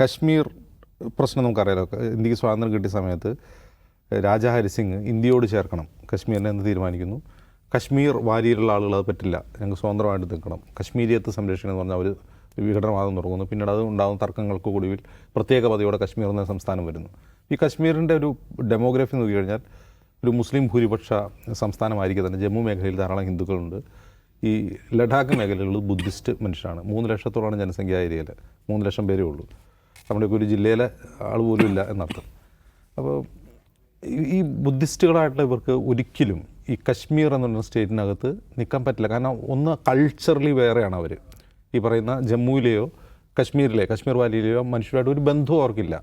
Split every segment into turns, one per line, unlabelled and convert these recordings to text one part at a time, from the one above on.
കശ്മീർ പ്രശ്നം നമുക്കറിയാലോ. ഇന്ത്യയ്ക്ക് സ്വാതന്ത്ര്യം കിട്ടിയ സമയത്ത് രാജാ ഹരിസിംഗ് ഇന്ത്യയോട് ചേർക്കണം. കശ്മീരിനെ എന്ന് തീരുമാനിക്കുന്നു. കശ്മീർ വാരിയിലുള്ള ആളുകൾ അത് പറ്റില്ല. ഞങ്ങൾക്ക് സ്വതന്ത്രമായിട്ട് നിൽക്കണം. കശ്മീരിയത്ത് സംരക്ഷിക്കണം എന്ന് പറഞ്ഞാൽ അവർ വിഘടനവാദം തുടങ്ങുന്നു. പിന്നീട് അത് ഉണ്ടാകുന്ന തർക്കങ്ങൾക്ക് ഒടുവിൽ പ്രത്യേക പദവിയോടെ കശ്മീർ എന്ന സംസ്ഥാനം വരുന്നു. ഈ കശ്മീരിന്റെ ഒരു ഡെമോഗ്രഫി നോക്കി കഴിഞ്ഞാൽ ഒരു മുസ്ലിം ഭൂരിപക്ഷ സംസ്ഥാനമായിരിക്കും തന്നെ ജമ്മു മേഖലയിൽ ധാരാളം ഹിന്ദുക്കളുണ്ട്. ഈ ലഡാക്ക് മേഖലകളിൽ ബുദ്ധിസ്റ്റ് മനുഷ്യരാണ്. മൂന്ന് ലക്ഷത്തോളമാണ് ജനസംഖ്യ ഏരിയയിൽ മൂന്ന് ലക്ഷം പേരേ ഉള്ളൂ. നമ്മുടെയൊക്കെ ഒരു ജില്ലയിലെ ആൾ പോലും ഇല്ല എന്നർത്ഥം. അപ്പോൾ ഈ- ബുദ്ധിസ്റ്റുകളായിട്ടുള്ള ഇവർക്ക് ഒരിക്കലും ഈ കശ്മീർ എന്ന് പറയുന്ന സ്റ്റേറ്റിനകത്ത് നിൽക്കാൻ പറ്റില്ല. കാരണം ഒന്ന് കൾച്ചറലി വേറെയാണ് അവർ ഈ പറയുന്ന ജമ്മുവിലെയോ കശ്മീരിലെ കശ്മീർ വാലിയിലെയോ മനുഷ്യരായിട്ട് ഒരു ബന്ധവും അവർക്കില്ല.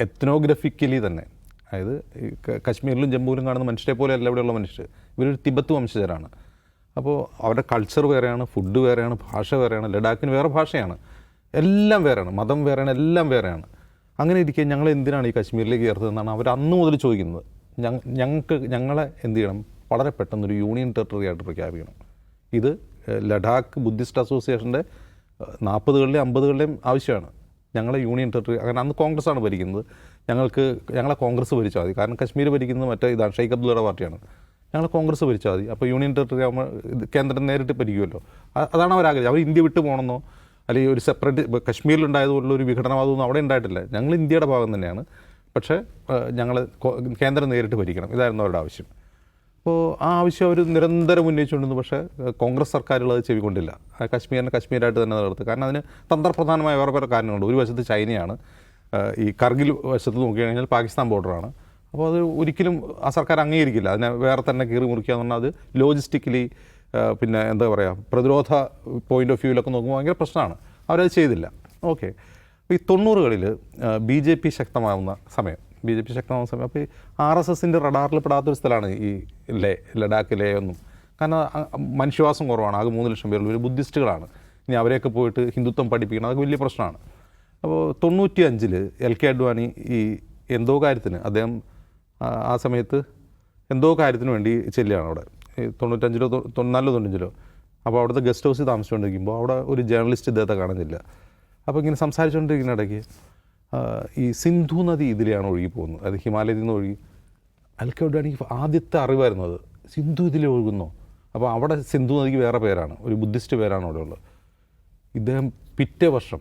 എത്നോഗ്രഫിക്കലി തന്നെ. അതായത് കശ്മീരിലും ജമ്മുവിലും കാണുന്ന മനുഷ്യരെ പോലെയല്ല ഇവിടെയുള്ള മനുഷ്യർ ഇവരൊരു തിബത്ത് വംശജരാണ്. അപ്പോൾ അവരുടെ കൾച്ചർ വേറെയാണ് ഫുഡ് വേറെയാണ് ഭാഷ വേറെയാണ് ലഡാക്കിന് വേറെ ഭാഷയാണ്. എല്ലാം വേറെയാണ്. മതം വേറെയാണ് എല്ലാം വേറെയാണ്. അങ്ങനെ ഇരിക്കെ ഞങ്ങൾ എന്തിനാണ് ഈ കശ്മീരിലേക്ക് ചേർത്തതെന്നാണ് അവർ അന്ന് മുതൽ ചോദിക്കുന്നത്. ഞങ്ങ ഞങ്ങൾക്ക് ഞങ്ങളെ എന്ത് ചെയ്യണം? വളരെ പെട്ടെന്നൊരു യൂണിയൻ ടെറിട്ടറി ആയിട്ട് പ്രഖ്യാപിക്കണം. ഇത് ലഡാക്ക് ബുദ്ധിസ്റ്റ് അസോസിയേഷന്റെ നാൽപ്പതുകളിലെയും അമ്പതുകളിലെയും ആവശ്യമാണ്. ഞങ്ങളെ യൂണിയൻ ടെറിട്ടറി അങ്ങനെ അന്ന് കോൺഗ്രസ് ആണ് ഭരിക്കുന്നത്. ഞങ്ങൾക്ക് ഞങ്ങളെ കോൺഗ്രസ് ഭരിച്ചാൽ മതി. കാരണം കശ്മീർ ഭരിക്കുന്നത് മറ്റേ ഇതാണ് ഷെയ്ഖ് അബ്ദുള്ളയുടെ പാർട്ടിയാണ്. ഞങ്ങൾ കോൺഗ്രസ് ഭരിച്ചാൽ മതി. അപ്പോൾ യൂണിയൻ ടെറിട്ടറി ആകുമ്പോൾ കേന്ദ്രം നേരിട്ട് ഭരിക്കുമല്ലോ. അതാണ് അവർ ആഗ്രഹം അവർ ഇന്ത്യ വിട്ടു പോകണമെന്നോ അല്ലെങ്കിൽ ഒരു സെപ്പറേറ്റ് കശ്മീരിലുണ്ടായതുപോലുള്ള ഒരു വിഘടനവാദമൊന്നും അവിടെ ഉണ്ടായിട്ടില്ല. ഞങ്ങൾ ഇന്ത്യയുടെ ഭാഗം തന്നെയാണ്. പക്ഷേ ഞങ്ങൾ കേന്ദ്രം നേരിട്ട് ഭരിക്കണം. ഇതായിരുന്നു അവരുടെ ആവശ്യം. അപ്പോൾ ആ ആവശ്യം അവർ നിരന്തരം ഉന്നയിച്ചുകൊണ്ടിരുന്നു. പക്ഷേ കോൺഗ്രസ് സർക്കാരുകൾ അത് ചെവിക്കൊണ്ടില്ല കശ്മീരിനെ കശ്മീരായിട്ട് തന്നെ നിലനിർത്തി കാരണം അതിന് തന്ത്രപ്രധാനമായ വേറെ വേറെ കാരണങ്ങളുണ്ട്. ഒരു വശത്ത് ചൈനയാണ്. ഈ കർഗിൽ വശത്ത് നോക്കിക്കഴിഞ്ഞാൽ പാകിസ്ഥാൻ ബോർഡറാണ്. അപ്പോൾ അത് ഒരിക്കലും ആ സർക്കാർ അംഗീകരിക്കില്ല. അതിനെ വേറെ തന്നെ കീറി മുറിക്കുക എന്ന് പറഞ്ഞാൽ അത് ലോജിസ്റ്റിക്കലി പിന്നെ എന്താ പറയുക പ്രതിരോധ പോയിന്റ് ഓഫ് വ്യൂവിലൊക്കെ നോക്കുമ്പോൾ ഭയങ്കര പ്രശ്നമാണ്. അവരത് ചെയ്തില്ല. ഓക്കെ ഈ തൊണ്ണൂറുകളിൽ ബി ജെ പി ശക്തമാവുന്ന സമയം ബി ജെ പി ശക്തമാവുന്ന സമയം അപ്പോൾ ഈ ആർ എസ് എസിന്റെ റഡാറിൽ പെടാത്തൊരു സ്ഥലമാണ് ഈ ലേ ലഡാക്ക് ലേ ഒന്നും. കാരണം മനുഷ്യവാസം കുറവാണ്. ആകെ മൂന്ന് ലക്ഷം പേരുള്ള ഒരു ബുദ്ധിസ്റ്റുകളാണ്. ഇനി അവരെയൊക്കെ പോയിട്ട് ഹിന്ദുത്വം പഠിപ്പിക്കണം അതൊക്കെ വലിയ പ്രശ്നമാണ്. അപ്പോൾ തൊണ്ണൂറ്റി അഞ്ചിൽ എൽ കെ അഡ്വാനി ഈ എന്തോ കാര്യത്തിന് അദ്ദേഹം ആ, സമയത്ത് എന്തോ കാര്യത്തിന് വേണ്ടി ചെല്ലുകയാണ് അവിടെ. തൊണ്ണൂറ്റഞ്ചിലോ തൊ- തൊണ്ണൂനാലിലോ തൊണ്ണൂറ്റഞ്ചിലോ. അപ്പോൾ അവിടുത്തെ ഗസ്റ്റ് ഹൗസിൽ താമസിച്ചുകൊണ്ടിരിക്കുമ്പോൾ അവിടെ ഒരു ജേർണലിസ്റ്റ് ഇദ്ദേഹത്തെ കാണുന്നില്ല. അപ്പോൾ ഇങ്ങനെ സംസാരിച്ചുകൊണ്ടിരിക്കുന്ന ഇടയ്ക്ക് ഈ സിന്ധു നദി ഇതിലെയാണ് ഒഴുകി പോകുന്നത് അത് ഹിമാലയത്തിൽ നിന്ന് ഒഴുകി. അൽക്കൗഡാണെങ്കിൽ ആദ്യത്തെ അറിവായിരുന്നു അത്. സിന്ധു ഇതിലെ ഒഴുകുന്നോ. അപ്പോൾ അവിടെ സിന്ധു നദിക്ക് വേറെ പേരാണ്. ഒരു ബുദ്ധിസ്റ്റ് പേരാണ് അവിടെ ഉള്ളത്. ഇദ്ദേഹം പിറ്റേ വർഷം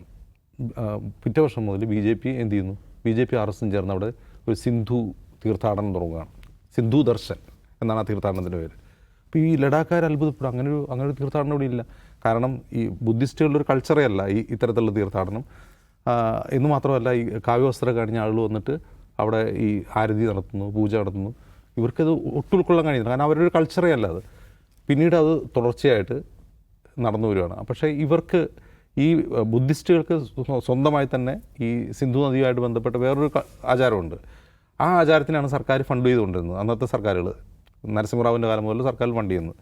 പിറ്റേ വർഷം മുതൽ ബി ജെ പി എന്ത് ചെയ്യുന്നു? ബി ജെ പി ആർ എസും ചേർന്ന് അവിടെ ഒരു സിന്ധു തീർത്ഥാടനം തുടങ്ങുകയാണ്. സിന്ധു ദർശൻ എന്നാണ് ആ തീർത്ഥാടനത്തിന്റെ പേര്. അപ്പോൾ ഈ ലഡാക്കാർ അത്ഭുതപ്പെടും? അങ്ങനെ ഒരു അങ്ങനെ ഒരു തീർത്ഥാടനം ഇവിടെ ഇല്ല. കാരണം ഈ ബുദ്ധിസ്റ്റുകളുടെ ഒരു കൾച്ചറേ അല്ല ഈ ഇത്തരത്തിലുള്ള തീർത്ഥാടനം. എന്ന് മാത്രമല്ല ഈ കാവ്യവസ്ത്രം കഴിഞ്ഞ ആളുകൾ വന്നിട്ട് അവിടെ ഈ ആരതി നടത്തുന്നു പൂജ നടത്തുന്നു. ഇവർക്കത് ഒട്ടു ഉൾക്കൊള്ളാൻ കഴിയുന്നില്ല. കാരണം അവരുടെ ഒരു കൾച്ചറേ അല്ല അത്. പിന്നീട് അത് തുടർച്ചയായിട്ട് നടന്നു വരികയാണ്. പക്ഷേ ഇവർക്ക് ഈ ബുദ്ധിസ്റ്റുകൾക്ക് സ്വന്തമായി തന്നെ ഈ സിന്ധു നദിയുമായിട്ട് ബന്ധപ്പെട്ട വേറൊരു ആചാരമുണ്ട്. ആ ആചാരത്തിനാണ് സർക്കാർ ഫണ്ട് ചെയ്തുകൊണ്ടിരുന്നത് അന്നത്തെ സർക്കാരുകൾ നരസിംഹറാവുവിന്റെ കാലം മുതൽ സർക്കാരിൽ ഫണ്ട് ചെയ്യുന്നത്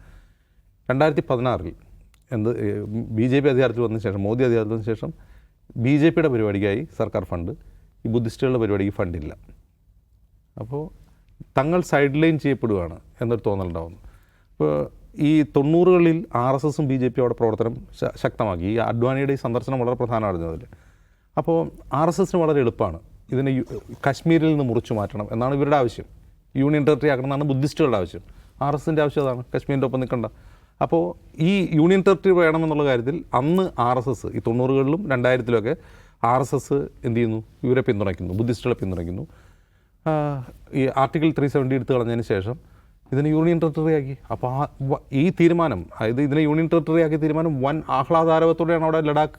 രണ്ടായിരത്തി പതിനാറിൽ എന്ത് ബി ജെ പി അധികാരത്തിൽ വന്നതിന് ശേഷം മോദി അധികാരത്തിൽ വന്നതിന് ശേഷം ബി ജെ പിയുടെ പരിപാടിക്കായി സർക്കാർ ഫണ്ട് ഈ ബുദ്ധിസ്റ്റുകളുടെ പരിപാടിക്ക് ഫണ്ടില്ല. അപ്പോൾ തങ്ങൾ സൈഡ് ലൈൻ ചെയ്യപ്പെടുകയാണ് എന്നൊരു തോന്നലുണ്ടാവുന്നു. ഇപ്പോൾ ഈ തൊണ്ണൂറുകളിൽ ആർ എസ് എസും ബി ജെ പി അവിടെ പ്രവർത്തനം ശക്തമാക്കി. ഈ അഡ്വാനിയുടെ ഈ സന്ദർശനം വളരെ പ്രധാനമായിരുന്നു അതിൽ. അപ്പോൾ ആർ എസ് എസിന് വളരെ എളുപ്പമാണ് ഇതിനെ കാശ്മീരിൽ നിന്ന് മുറിച്ചു മാറ്റണം എന്നാണ് ഇവരുടെ ആവശ്യം. യൂണിയൻ ടെറിട്ടറി ആക്കണമെന്നാണ് ബുദ്ധിസ്റ്റുകളുടെ ആവശ്യം. ആർ എസിന്റെ ആവശ്യം അതാണ്. കശ്മീരിന്റെ ഒപ്പം നിൽക്കണ്ട. അപ്പോൾ ഈ യൂണിയൻ ടെറിട്ടറി വേണമെന്നുള്ള കാര്യത്തിൽ അന്ന് ആർ എസ് എസ് ഈ തൊണ്ണൂറുകളിലും രണ്ടായിരത്തിലൊക്കെ ആർ എസ് എസ് എന്ത് ചെയ്യുന്നു? ഇവരെ പിന്തുണയ്ക്കുന്നു ബുദ്ധിസ്റ്റുകളെ പിന്തുണയ്ക്കുന്നു. ഈ ആർട്ടിക്കിൾ ത്രീ സെവന്റി എടുത്ത് കളഞ്ഞതിന് ശേഷം ഇതിനെ യൂണിയൻ ടെറിട്ടറി ആക്കി. അപ്പോൾ ആ ഈ തീരുമാനം അതായത് ഇതിനെ യൂണിയൻ ടെറിട്ടറി ആക്കിയ തീരുമാനം വൻ ആഹ്ലാദാരവത്തോടെയാണ് അവിടെ ലഡാക്ക്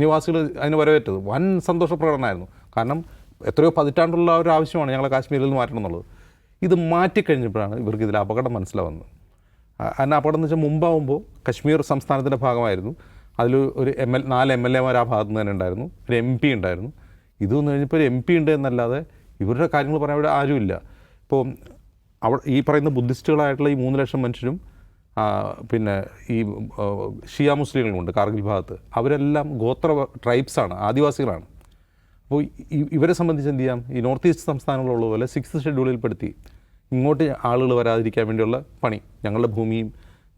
നിവാസികൾ അതിന് വരവേറ്റത്. വൻ സന്തോഷപ്രകടനമായിരുന്നു. കാരണം എത്രയോ പതിറ്റാണ്ടുള്ള ഒരു ആവശ്യമാണ് ഞങ്ങളെ കാശ്മീരിൽ നിന്ന് മാറ്റണം എന്നുള്ളത്. ഇത് മാറ്റിക്കഴിഞ്ഞപ്പോഴാണ് ഇവർക്ക് ഇതിൽ അപകടം മനസ്സിലാവുന്നത്. അതിന് അപകടം എന്ന് വെച്ചാൽ മുമ്പാവുമ്പോൾ കശ്മീർ സംസ്ഥാനത്തിന്റെ ഭാഗമായിരുന്നു. അതിൽ ഒരു എം എൽ നാല് എം എൽ എമാർ ആ ഭാഗത്ത് നിന്ന് തന്നെ ഉണ്ടായിരുന്നു. ഒരു എം പി ഉണ്ടായിരുന്നു. ഇത് വന്നു കഴിഞ്ഞപ്പോൾ ഒരു എം പി ഉണ്ട് എന്നല്ലാതെ ഇവരുടെ കാര്യങ്ങൾ പറയാൻ ഇവിടെ ആരുമില്ല ഇപ്പോൾ അവ ഈ പറയുന്ന ബുദ്ധിസ്റ്റുകളായിട്ടുള്ള ഈ മൂന്ന് ലക്ഷം മനുഷ്യരും പിന്നെ ഈ ഷിയ മുസ്ലിങ്ങളുമുണ്ട് കാർഗിൽ ഭാഗത്ത്. അവരെല്ലാം ഗോത്ര ട്രൈബ്സാണ് ആദിവാസികളാണ്. അപ്പോൾ ഇവരെ സംബന്ധിച്ച് എന്ത് ചെയ്യാം? ഈ നോർത്ത് ഈസ്റ്റ് സംസ്ഥാനങ്ങളുള്ള പോലെ സിക്സ് ഷെഡ്യൂളിൽപ്പെടുത്തി ഇങ്ങോട്ട് ആളുകൾ വരാതിരിക്കാൻ വേണ്ടിയുള്ള പണി ഞങ്ങളുടെ ഭൂമിയും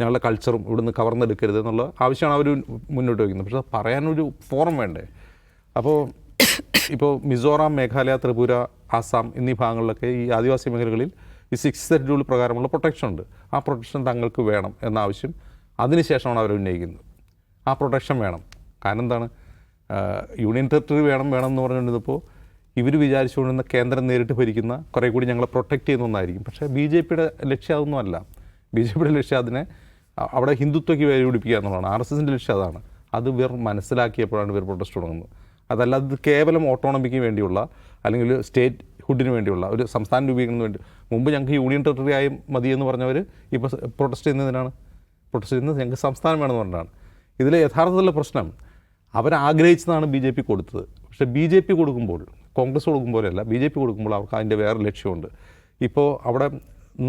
ഞങ്ങളുടെ കൾച്ചറും ഇവിടുന്ന് കവർന്നെടുക്കരുത് എന്നുള്ള ആവശ്യമാണ് അവർ മുന്നോട്ട് വയ്ക്കുന്നത്. പക്ഷേ പറയാനൊരു ഫോറം വേണ്ടേ? അപ്പോൾ ഇപ്പോൾ മിസോറാം മേഘാലയ ത്രിപുര ആസാം എന്നീ ഭാഗങ്ങളിലൊക്കെ ഈ ആദിവാസി മേഖലകളിൽ ഈ സിക്സ് ഷെഡ്യൂൾ പ്രകാരമുള്ള പ്രൊട്ടക്ഷൻ ഉണ്ട്. ആ പ്രൊട്ടക്ഷൻ തങ്ങൾക്ക് വേണം എന്ന ആവശ്യം അതിനുശേഷമാണ് അവർ ഉന്നയിക്കുന്നത്. ആ പ്രൊട്ടക്ഷൻ വേണം. കാരണം എന്താണ്? യൂണിയൻ ടെറിട്ടറി വേണം വേണം എന്ന് പറഞ്ഞുകൊണ്ടിരുന്നപ്പോൾ ഇവർ വിചാരിച്ചുകൊണ്ടിരുന്ന കേന്ദ്രം നേരിട്ട് ഭരിക്കുന്ന കുറേ കൂടി ഞങ്ങളെ പ്രൊട്ടക്റ്റ് ചെയ്യുന്ന ഒന്നായിരിക്കും. പക്ഷേ ബി ജെ പിയുടെ ലക്ഷ്യം അതൊന്നുമല്ല ബി ജെ പിയുടെ ലക്ഷ്യം അതിനെ അവിടെ ഹിന്ദുത്വയ്ക്ക് വേര് പിടിപ്പിക്കുക എന്നുള്ളതാണ്. ആർ എസ് എസിന്റെ ലക്ഷ്യം അതാണ്. അത് ഇവർ മനസ്സിലാക്കിയപ്പോഴാണ് ഇവർ പ്രൊട്ടസ്റ്റ് തുടങ്ങുന്നത്. അതല്ലാതെ ഇത് കേവലം ഓട്ടോണമിക്ക് വേണ്ടിയുള്ള അല്ലെങ്കിൽ സ്റ്റേറ്റ് ഹുഡിന് വേണ്ടിയുള്ള ഒരു സംസ്ഥാന രൂപീകരണത്തിന് വേണ്ടി മുമ്പ് ഞങ്ങൾക്ക് യൂണിയൻ ടെറിട്ടറി ആയി മതിയെന്ന് പറഞ്ഞവർ ഇപ്പോൾ പ്രൊട്ടസ്റ്റ് ചെയ്യുന്നതിനാണ്. പ്രൊട്ടസ്റ്റ് ചെയ്യുന്നത് ഞങ്ങൾക്ക് സംസ്ഥാനം വേണമെന്ന് പറഞ്ഞാണ് ഇതിലെ യഥാർത്ഥത്തിലുള്ള പ്രശ്നം അവരാഗ്രഹിച്ചതാണ് ബി ജെ പി കൊടുത്തത്. പക്ഷേ ബി ജെ പി കൊടുക്കുമ്പോൾ കോൺഗ്രസ് കൊടുക്കുമ്പോഴല്ല ബി ജെ പി കൊടുക്കുമ്പോൾ അവർക്ക് അതിന്റെ വേറെ ലക്ഷ്യമുണ്ട്. ഇപ്പോൾ അവിടെ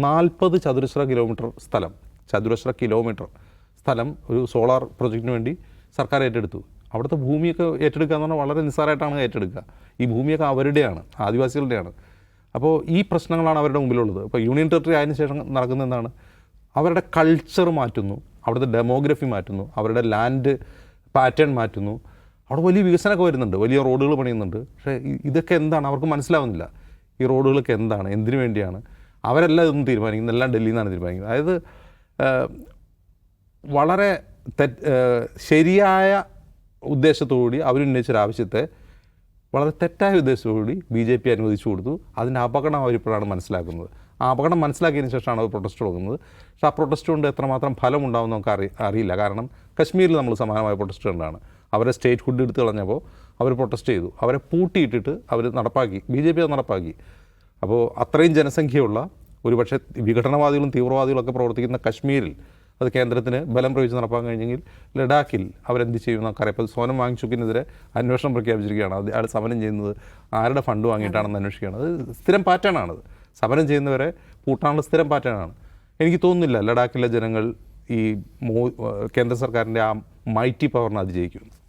നാൽപ്പത് ചതുരശ്ര കിലോമീറ്റർ സ്ഥലം ചതുരശ്ര കിലോമീറ്റർ സ്ഥലം ഒരു സോളാർ പ്രൊജക്റ്റിന് വേണ്ടി സർക്കാർ ഏറ്റെടുത്തു. അവിടുത്തെ ഭൂമിയൊക്കെ ഏറ്റെടുക്കുക എന്ന് പറഞ്ഞാൽ വളരെ നിസ്സാരമായിട്ടാണ് ഏറ്റെടുക്കുക. ഈ ഭൂമിയൊക്കെ അവരുടെയാണ് ആദിവാസികളുടെയാണ്. അപ്പോൾ ഈ പ്രശ്നങ്ങളാണ് അവരുടെ മുമ്പിലുള്ളത്. ഇപ്പോൾ യൂണിയൻ ടെറിട്ടറി ആയതിനു ശേഷം നടക്കുന്ന എന്താണ്? അവരുടെ കൾച്ചർ മാറ്റുന്നു അവിടുത്തെ ഡെമോഗ്രഫി മാറ്റുന്നു അവരുടെ ലാൻഡ് പാറ്റേൺ മാറ്റുന്നു. അവിടെ വലിയ വികസനമൊക്കെ വരുന്നുണ്ട്. വലിയ റോഡുകൾ പണിയുന്നുണ്ട്. പക്ഷേ ഇതൊക്കെ എന്താണ്? അവർക്ക് മനസ്സിലാവുന്നില്ല. ഈ റോഡുകളൊക്കെ എന്താണ്? എന്തിനു വേണ്ടിയാണ്? അവരെല്ലാം ഇതൊന്നും തീരുമാനിക്കുന്നത് എല്ലാം ഡൽഹിയിൽ നിന്നാണ് തീരുമാനിക്കുന്നത്. അതായത് വളരെ തെറ്റ് ശരിയായ ഉദ്ദേശത്തോടുകൂടി അവരുന്നയിച്ചൊരു ആവശ്യത്തെ വളരെ തെറ്റായ ഉദ്ദേശത്തോടുകൂടി ബി ജെ പി അനുവദിച്ചു കൊടുത്തു. അതിന്റെ അപകടം അവരിപ്പോഴാണ് മനസ്സിലാക്കുന്നത്. ആ അപകടം മനസ്സിലാക്കിയതിന് ശേഷമാണ് അവർ പ്രൊട്ടസ്റ്റ് തുടങ്ങുന്നത് പക്ഷേ ആ പ്രൊട്ടസ്റ്റ് കൊണ്ട് എത്രമാത്രം ഫലം ഉണ്ടാവും നമുക്ക് അറി അറിയില്ല. കാരണം കശ്മീരിൽ നമ്മൾ സമാനമായ പ്രൊട്ടസ്റ്റ് കണ്ടാണ്. അവരെ സ്റ്റേറ്റ് ഹുഡ് എടുത്ത് കളഞ്ഞപ്പോൾ അവർ പ്രൊട്ടസ്റ്റ് ചെയ്തു. അവരെ പൂട്ടിയിട്ടിട്ട് അവർ നടപ്പാക്കി. ബി ജെ പി അത് നടപ്പാക്കി. അപ്പോൾ അത്രയും ജനസംഖ്യയുള്ള ഒരുപക്ഷെ വിഘടനവാദികളും തീവ്രവാദികളൊക്കെ പ്രവർത്തിക്കുന്ന കശ്മീരിൽ അത് കേന്ദ്രത്തിന് ബലം പ്രയോഗിച്ച് നടപ്പാൻ കഴിഞ്ഞെങ്കിൽ ലഡാക്കിൽ അവരെന്ത് ചെയ്യുമെന്ന് നമുക്കറിയാം. സോനം വാങ്ചുക്കിനെതിരെ അന്വേഷണം പ്രഖ്യാപിച്ചിരിക്കുകയാണ്. അത് അയാൾ സമരം ചെയ്യുന്നത് ആരുടെ ഫണ്ട് വാങ്ങിയിട്ടാണെന്ന് അന്വേഷിക്കുകയാണ്. അത് സ്ഥിരം പാറ്റേണാണത് സമരം ചെയ്യുന്നവരെ പൂട്ടാനുള്ള സ്ഥിരം പാറ്റേണാണ്. എനിക്ക് തോന്നുന്നില്ല ലഡാക്കിലെ ജനങ്ങൾ ഈ മോ കേന്ദ്ര സർക്കാരിന്റെ ആ മൈറ്റി പവറിനെ അതിജയിക്കും.